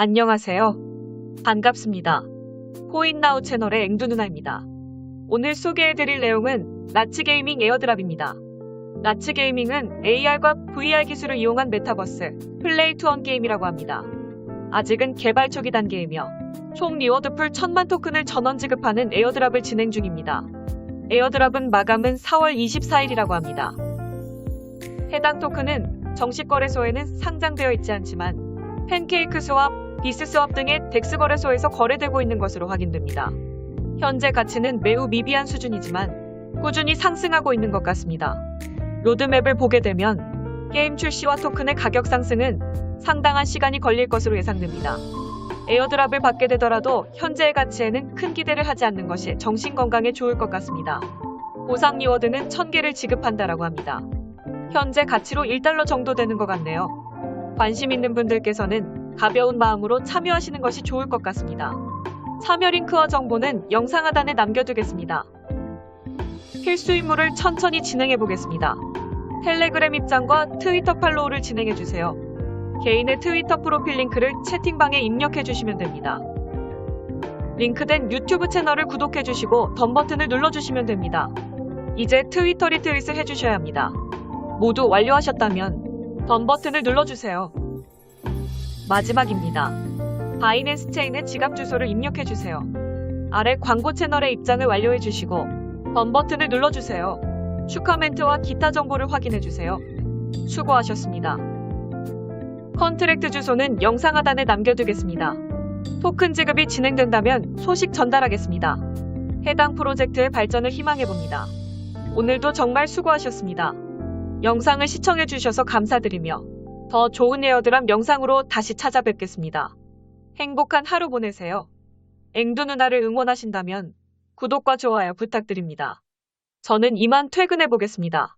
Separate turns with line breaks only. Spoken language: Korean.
안녕하세요. 반갑습니다. 코인나우 채널의 앵두 누나입니다. 오늘 소개해드릴 내용은 라츠게이밍 에어드랍입니다. 라츠게이밍은 AR과 VR 기술을 이용한 메타버스, 플레이 투원 게임이라고 합니다. 아직은 개발 초기 단계이며 총 리워드풀 1000만 토큰을 전원 지급하는 에어드랍을 진행 중입니다. 에어드랍은 마감은 4월 24일이라고 합니다. 해당 토큰은 정식 거래소에는 상장되어 있지 않지만 팬케이크 스왑, 비스 스왑 등의 덱스 거래소에서 거래되고 있는 것으로 확인됩니다. 현재 가치는 매우 미비한 수준이지만 꾸준히 상승하고 있는 것 같습니다. 로드맵을 보게 되면 게임 출시와 토큰의 가격 상승은 상당한 시간이 걸릴 것으로 예상됩니다. 에어드랍을 받게 되더라도 현재의 가치에는 큰 기대를 하지 않는 것이 정신 건강에 좋을 것 같습니다. 보상 리워드는 1000개를 지급한다라고 합니다. 현재 가치로 1달러 정도 되는 것 같네요. 관심 있는 분들께서는 가벼운 마음으로 참여하시는 것이 좋을 것 같습니다. 참여 링크와 정보는 영상 하단에 남겨두겠습니다. 필수 임무를 천천히 진행해 보겠습니다. 텔레그램 입장과 트위터 팔로우를 진행해 주세요. 개인의 트위터 프로필 링크를 채팅방에 입력해 주시면 됩니다. 링크된 유튜브 채널을 구독해 주시고 덤 버튼을 눌러 주시면 됩니다. 이제 트위터 리트윗을 해 주셔야 합니다. 모두 완료하셨다면 덤 버튼을 눌러 주세요. 마지막입니다. 바이낸스 체인의 지갑 주소를 입력해 주세요. 아래 광고 채널의 입장을 완료해 주시고 덤 버튼을 눌러 주세요. 축하 멘트와 기타 정보를 확인해 주세요. 수고하셨습니다. 컨트랙트 주소는 영상 하단에 남겨두겠습니다. 토큰 지급이 진행된다면 소식 전달하겠습니다. 해당 프로젝트의 발전을 희망해 봅니다. 오늘도 정말 수고하셨습니다. 영상을 시청해 주셔서 감사드리며 더 좋은 에어드랍 영상으로 다시 찾아뵙겠습니다. 행복한 하루 보내세요. 앵두 누나를 응원하신다면 구독과 좋아요 부탁드립니다. 저는 이만 퇴근해 보겠습니다.